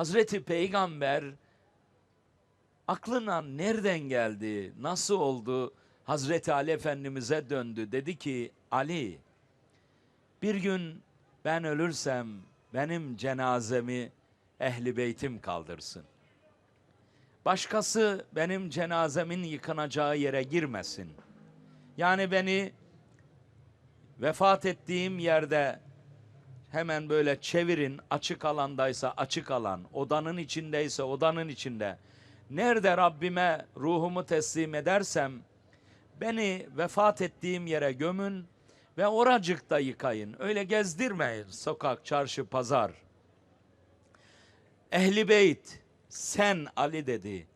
Hazreti Peygamber aklına nereden geldi, nasıl oldu? Hazreti Ali Efendimiz'e döndü. Dedi ki Ali bir gün ben ölürsem benim cenazemi ehli beytim kaldırsın. Başkası benim cenazemin yıkanacağı yere girmesin. Yani beni vefat ettiğim yerde hemen böyle çevirin açık alandaysa açık alan, odanın içindeyse odanın içinde. Nerede Rabbime ruhumu teslim edersem beni vefat ettiğim yere gömün ve oracıkta yıkayın. Öyle gezdirmeyin sokak, çarşı, pazar. Ehli beyt sen Ali dedi.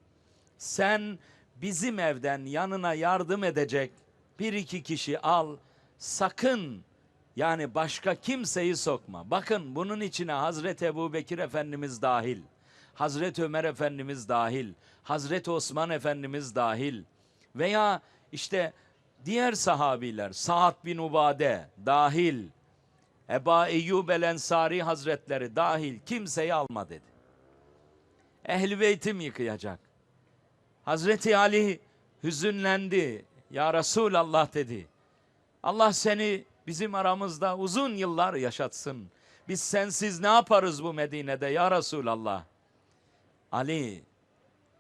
Sen bizim evden yanına yardım edecek bir iki kişi al. Sakın yani başka kimseyi sokma. Bakın bunun içine Hazreti Ebu Bekir Efendimiz dahil. Hazreti Ömer Efendimiz dahil. Hazreti Osman Efendimiz dahil. Veya işte diğer sahabiler Sa'd bin Ubade dahil. Eba Eyyub el Ensari Hazretleri dahil kimseyi alma dedi. Ehl-i Beytim yıkayacak. Hazreti Ali hüzünlendi. Ya Resulallah dedi. Allah seni bizim aramızda uzun yıllar yaşatsın. Biz sensiz ne yaparız bu Medine'de ya Resulallah? Ali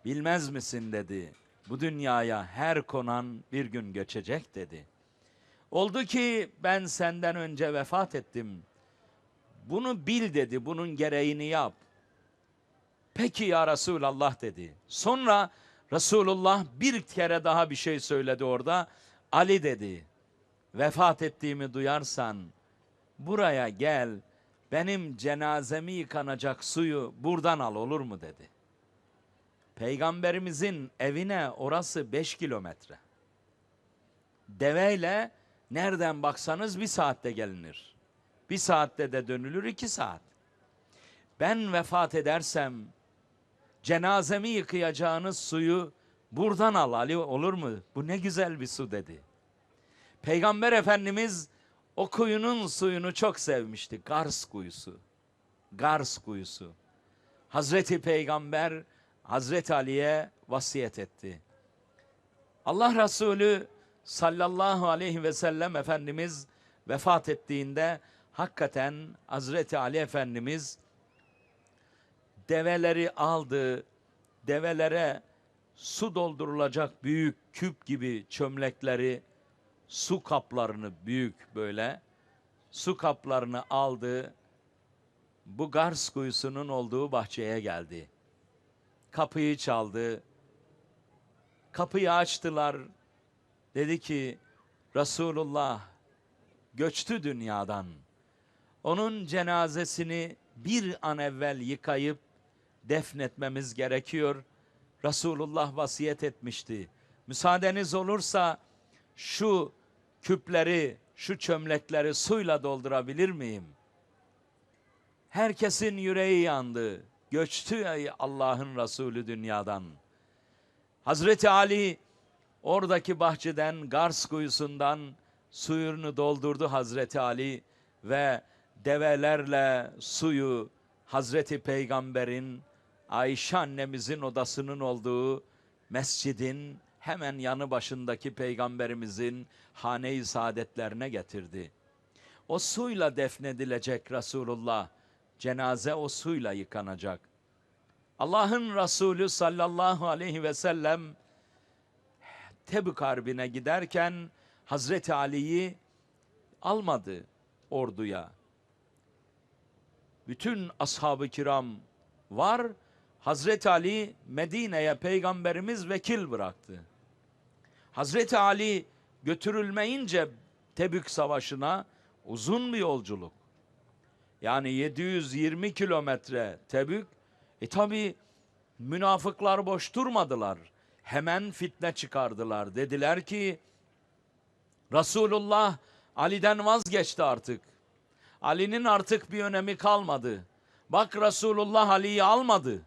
bilmez misin dedi. Bu dünyaya her konan bir gün göçecek dedi. Oldu ki ben senden önce vefat ettim. Bunu bil dedi, bunun gereğini yap. Peki ya Resulallah dedi. Sonra Resulullah bir kere daha bir şey söyledi orada. Ali dedi. Vefat ettiğimi duyarsan buraya gel. Benim cenazemi yıkanacak suyu buradan al olur mu dedi. Peygamberimizin evine orası beş kilometre. Deveyle nereden baksanız bir saatte gelinir. Bir saatte de dönülür iki saat. Ben vefat edersem cenazemi yıkayacağınız suyu buradan al Ali olur mu? Bu ne güzel bir su dedi. Peygamber Efendimiz o kuyunun suyunu çok sevmişti. Gars kuyusu. Gars kuyusu. Hazreti Peygamber Hazreti Ali'ye vasiyet etti. Allah Resulü sallallahu aleyhi ve sellem Efendimiz vefat ettiğinde hakikaten Hazreti Ali Efendimiz develeri aldı. Develere su doldurulacak büyük küp gibi çömlekleri, su kaplarını büyük böyle su kaplarını aldı. Bu Gars kuyusunun olduğu bahçeye geldi. Kapıyı çaldı. Kapıyı açtılar. Dedi ki Resulullah göçtü dünyadan. Onun cenazesini bir an evvel yıkayıp defnetmemiz gerekiyor. Resulullah vasiyet etmişti. Müsaadeniz olursa şu küpleri, şu çömlekleri suyla doldurabilir miyim? Herkesin yüreği yandı. Göçtü Allah'ın Resulü dünyadan. Hazreti Ali oradaki bahçeden, Gars kuyusundan suyunu doldurdu Hazreti Ali ve develerle suyu Hazreti Peygamber'in Ayşe annemizin odasının olduğu mescidin hemen yanı başındaki peygamberimizin hane-i saadetlerine getirdi. O suyla defnedilecek Resulullah. Cenaze o suyla yıkanacak. Allah'ın Resulü sallallahu aleyhi ve sellem Tebük Harbi'ne giderken Hazreti Ali'yi almadı orduya. Bütün ashab-ı kiram var. Hazreti Ali Medine'ye peygamberimiz vekil bıraktı. Hazreti Ali götürülmeyince Tebük Savaşı'na uzun bir yolculuk. Yani 720 kilometre Tebük. E tabi münafıklar boş durmadılar. Hemen fitne çıkardılar. Dediler ki Resulullah Ali'den vazgeçti artık. Ali'nin artık bir önemi kalmadı. Bak Resulullah Ali'yi almadı.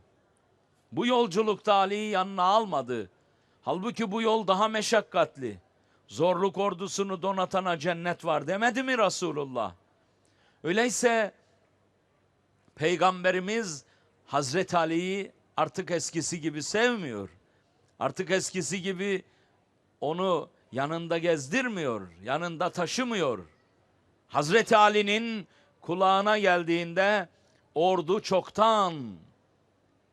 Bu yolculukta Ali'yi yanına almadı. Halbuki bu yol daha meşakkatli. Zorluk ordusunu donatana cennet var demedi mi Resulullah? Öyleyse Peygamberimiz Hazreti Ali'yi artık eskisi gibi sevmiyor. Artık eskisi gibi onu yanında gezdirmiyor, yanında taşımıyor. Hazreti Ali'nin kulağına geldiğinde ordu çoktan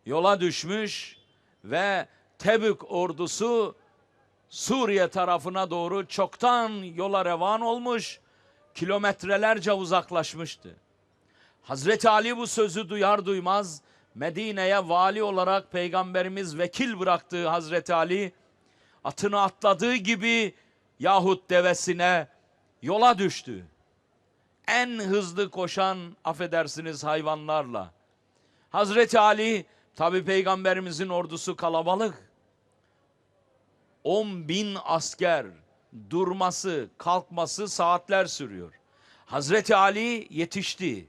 yola düşmüş ve Tebük ordusu Suriye tarafına doğru çoktan yola revan olmuş, kilometrelerce uzaklaşmıştı. Hazreti Ali bu sözü duyar duymaz Medine'ye vali olarak peygamberimiz vekil bıraktığı Hazreti Ali atını atladığı gibi yahut devesine yola düştü. En hızlı koşan affedersiniz hayvanlarla. Hazreti Ali tabi peygamberimizin ordusu kalabalık. 10 bin asker durması, kalkması saatler sürüyor. Hazreti Ali yetişti.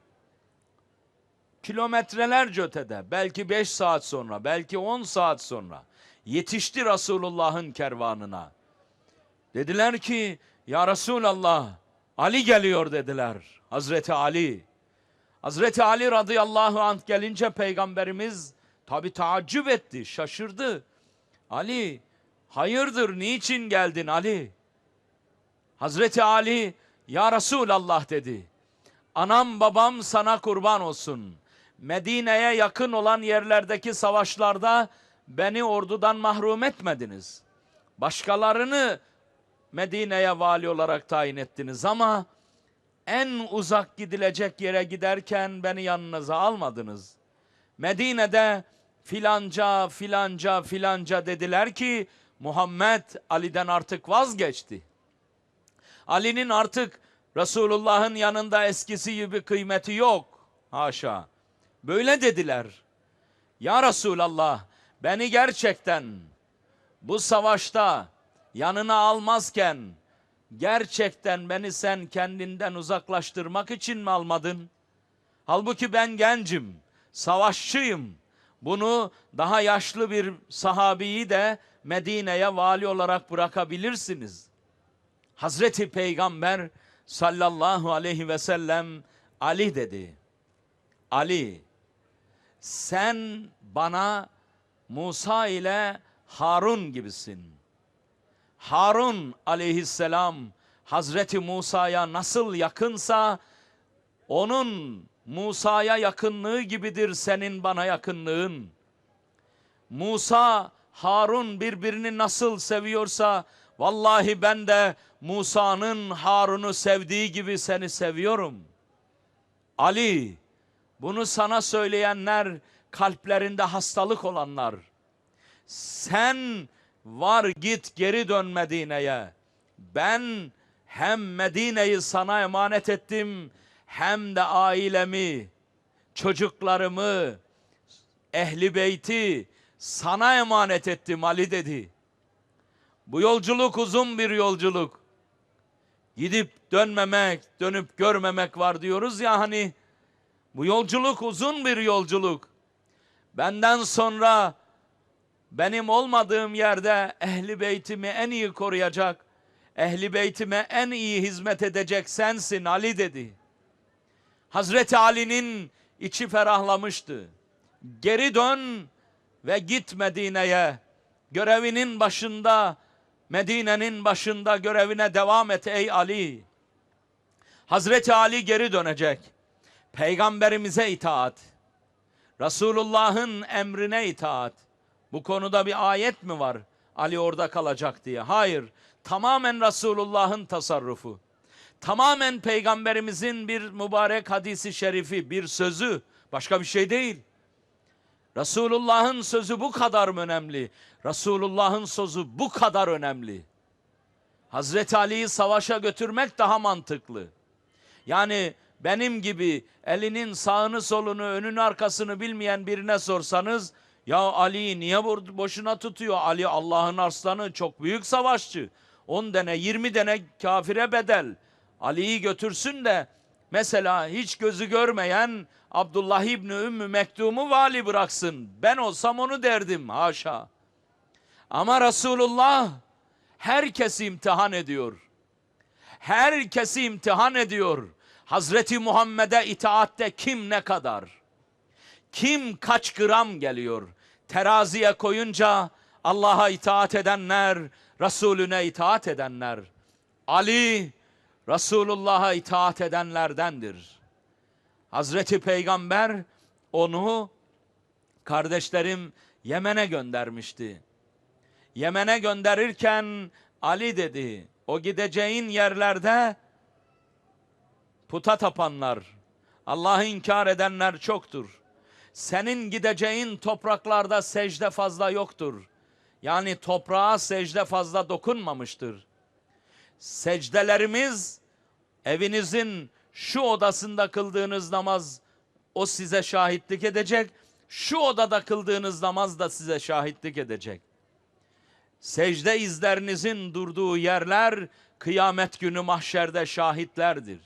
Kilometrelerce ötede, belki 5 saat sonra, belki 10 saat sonra yetişti Resulullah'ın kervanına. Dediler ki, ya Resulallah, Ali geliyor dediler. Hazreti Ali. Hazreti Ali radıyallahu anh gelince peygamberimiz tabi taaccüp etti, şaşırdı. Ali, hayırdır, niçin geldin Ali? Hazreti Ali, ya Resulallah dedi. Anam babam sana kurban olsun. Medine'ye yakın olan yerlerdeki savaşlarda beni ordudan mahrum etmediniz. Başkalarını Medine'ye vali olarak tayin ettiniz ama en uzak gidilecek yere giderken beni yanınıza almadınız. Medine'de filanca filanca filanca dediler ki Muhammed Ali'den artık vazgeçti. Ali'nin artık Resulullah'ın yanında eskisi gibi kıymeti yok. Haşa. Böyle dediler. Ya Resulallah beni gerçekten bu savaşta yanına almazken gerçekten beni sen kendinden uzaklaştırmak için mi almadın? Halbuki ben gencim, savaşçıyım. Bunu daha yaşlı bir sahabiyi de Medine'ye vali olarak bırakabilirsiniz. Hazreti Peygamber sallallahu aleyhi ve sellem Ali dedi. Ali sen bana Musa ile Harun gibisin. Harun aleyhisselam Hazreti Musa'ya nasıl yakınsa onun Musa'ya yakınlığı gibidir senin bana yakınlığın. Musa Harun birbirini nasıl seviyorsa vallahi ben de Musa'nın Harun'u sevdiği gibi seni seviyorum. Ali bunu sana söyleyenler kalplerinde hastalık olanlar. Sen var git geri dön Medine'ye. Ben hem Medine'yi sana emanet ettim hem de ailemi, çocuklarımı, ehli beyti sana emanet ettim Ali dedi. Bu yolculuk uzun bir yolculuk. Gidip dönmemek, dönüp görmemek var diyoruz ya hani. Bu yolculuk uzun bir yolculuk. Benden sonra benim olmadığım yerde ehli beytimi en iyi koruyacak, ehli beytime en iyi hizmet edecek sensin Ali dedi. Hazreti Ali'nin içi ferahlamıştı. Geri dön ve git Medine'ye. Görevinin başında, Medine'nin başında görevine devam et ey Ali. Hazreti Ali geri dönecek. Peygamberimize itaat. Resulullah'ın emrine itaat. Bu konuda bir ayet mi var? Ali orada kalacak diye. Hayır. Tamamen Resulullah'ın tasarrufu. Tamamen peygamberimizin bir mübarek hadisi şerifi, bir sözü. Başka bir şey değil. Resulullah'ın sözü bu kadar mı önemli? Resulullah'ın sözü bu kadar önemli. Hazreti Ali'yi savaşa götürmek daha mantıklı. Yani benim gibi elinin sağını solunu önünü arkasını bilmeyen birine sorsanız ya Ali'yi niye boşuna tutuyor? Ali Allah'ın arslanı çok büyük savaşçı. 10 dene 20 dene kafire bedel. Ali'yi götürsün de mesela hiç gözü görmeyen Abdullah İbni Ümmü Mektum'u vali bıraksın. Ben olsam onu derdim haşa. Ama Resulullah herkesi imtihan ediyor. Herkesi imtihan ediyor. Hazreti Muhammed'e itaatte kim ne kadar? kim kaç gram geliyor? Teraziye koyunca Allah'a itaat edenler, Resulüne itaat edenler. Ali Resulullah'a itaat edenlerdendir. Hazreti Peygamber onu kardeşlerim Yemen'e göndermişti. Yemen'e gönderirken Ali dedi, o gideceğin yerlerde puta tapanlar, Allah'ı inkar edenler çoktur. Senin gideceğin topraklarda secde fazla yoktur. Yani toprağa secde fazla dokunmamıştır. Secdelerimiz evinizin şu odasında kıldığınız namaz o size şahitlik edecek. Şu odada kıldığınız namaz da size şahitlik edecek. Secde izlerinizin durduğu yerler kıyamet günü mahşerde şahitlerdir.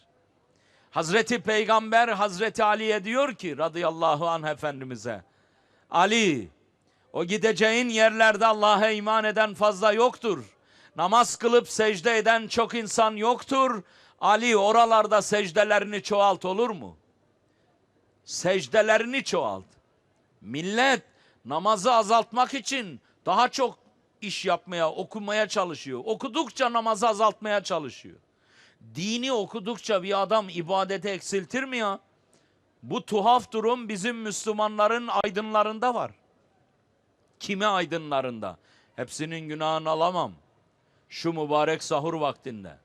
Hazreti Peygamber Hazreti Ali'ye diyor ki radıyallahu anh efendimize Ali o gideceğin yerlerde Allah'a iman eden fazla yoktur. Namaz kılıp secde eden çok insan yoktur. Ali oralarda secdelerini çoğalt olur mu? Secdelerini çoğalt. Millet namazı azaltmak için daha çok iş yapmaya, okumaya çalışıyor. Okudukça namazı azaltmaya çalışıyor. Dini okudukça bir adam ibadeti eksiltir mi ya? Bu tuhaf durum bizim Müslümanların aydınlarında var. Kimi aydınlarında? Hepsinin günahını alamam. Şu mübarek sahur vaktinde.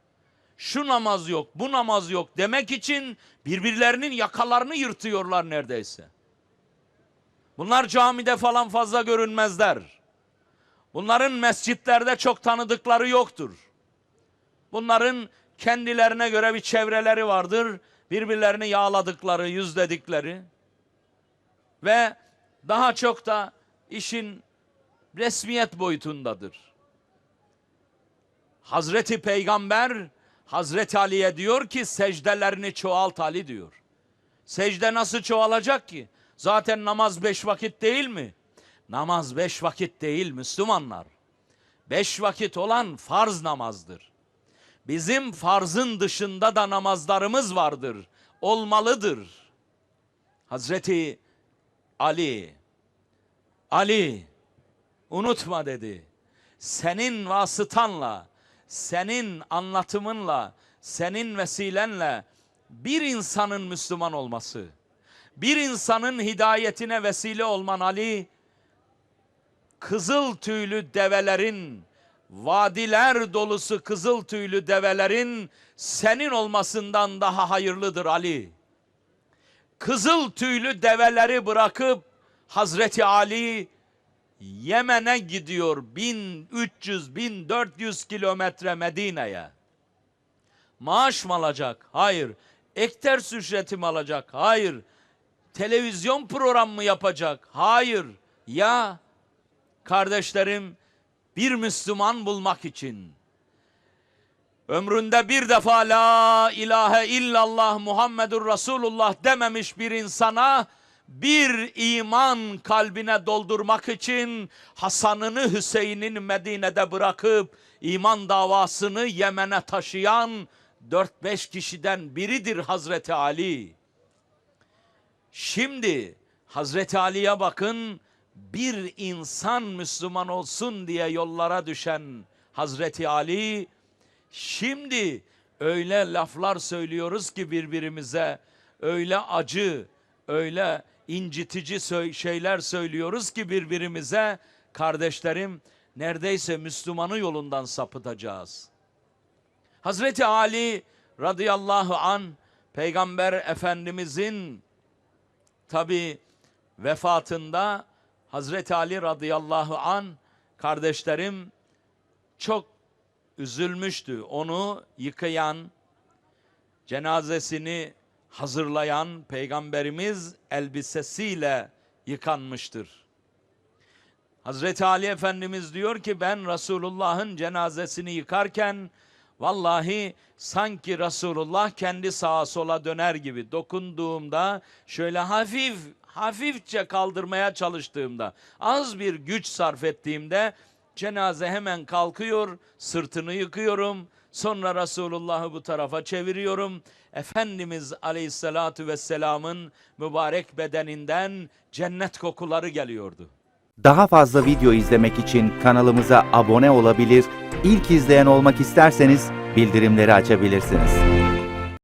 Şu namaz yok, bu namaz yok demek için birbirlerinin yakalarını yırtıyorlar neredeyse. Bunlar camide falan fazla görünmezler. Bunların mescitlerde çok tanıdıkları yoktur. Bunların kendilerine göre bir çevreleri vardır. Birbirlerini yağladıkları, yüzledikleri ve daha çok da işin resmiyet boyutundadır. Hazreti Peygamber Hazreti Ali'ye diyor ki secdelerini çoğalt Ali diyor. Secde nasıl çoğalacak ki? Zaten namaz beş vakit değil mi? Namaz beş vakit değil Müslümanlar. Beş vakit olan farz namazdır. Bizim farzın dışında da namazlarımız vardır. Olmalıdır. Hazreti Ali, Ali unutma dedi. Senin vasıtanla, senin anlatımınla, senin vesilenle bir insanın Müslüman olması, bir insanın hidayetine vesile olman Ali, kızıl tüylü develerin, vadiler dolusu kızıl tüylü develerin senin olmasından daha hayırlıdır Ali. Kızıl tüylü develeri bırakıp Hazreti Ali Yemen'e gidiyor 1300-1400 kilometre Medine'ye. Maaş mı alacak? Hayır. Ekter ücreti mi alacak? Hayır. Televizyon programı mı yapacak? Hayır. Ya kardeşlerim bir Müslüman bulmak için ömründe bir defa la ilahe illallah Muhammedur Resulullah dememiş bir insana bir iman kalbine doldurmak için Hasan'ını Hüseyin'in Medine'de bırakıp iman davasını Yemen'e taşıyan 4-5 kişiden biridir Hazreti Ali. Şimdi Hazreti Ali'ye bakın bir insan Müslüman olsun diye yollara düşen Hazreti Ali şimdi öyle laflar söylüyoruz ki birbirimize öyle acı öyle incitici şeyler söylüyoruz ki birbirimize kardeşlerim neredeyse Müslümanı yolundan sapıtacağız. Hazreti Ali radıyallahu an peygamber efendimizin tabi vefatında Hazreti Ali radıyallahu an kardeşlerim çok üzülmüştü. Onu yıkayan, cenazesini hazırlayan peygamberimiz elbisesiyle yıkanmıştır. Hazreti Ali Efendimiz diyor ki ben Resulullah'ın cenazesini yıkarken vallahi sanki Resulullah kendi sağa sola döner gibi dokunduğumda şöyle hafif hafifçe kaldırmaya çalıştığımda az bir güç sarf ettiğimde cenaze hemen kalkıyor sırtını yıkıyorum Sonra Resulullah'ı bu tarafa çeviriyorum. Efendimiz Aleyhisselatü Vesselam'ın mübarek bedeninden cennet kokuları geliyordu. Daha fazla video izlemek için kanalımıza abone olabilir, ilk izleyen olmak isterseniz bildirimleri açabilirsiniz.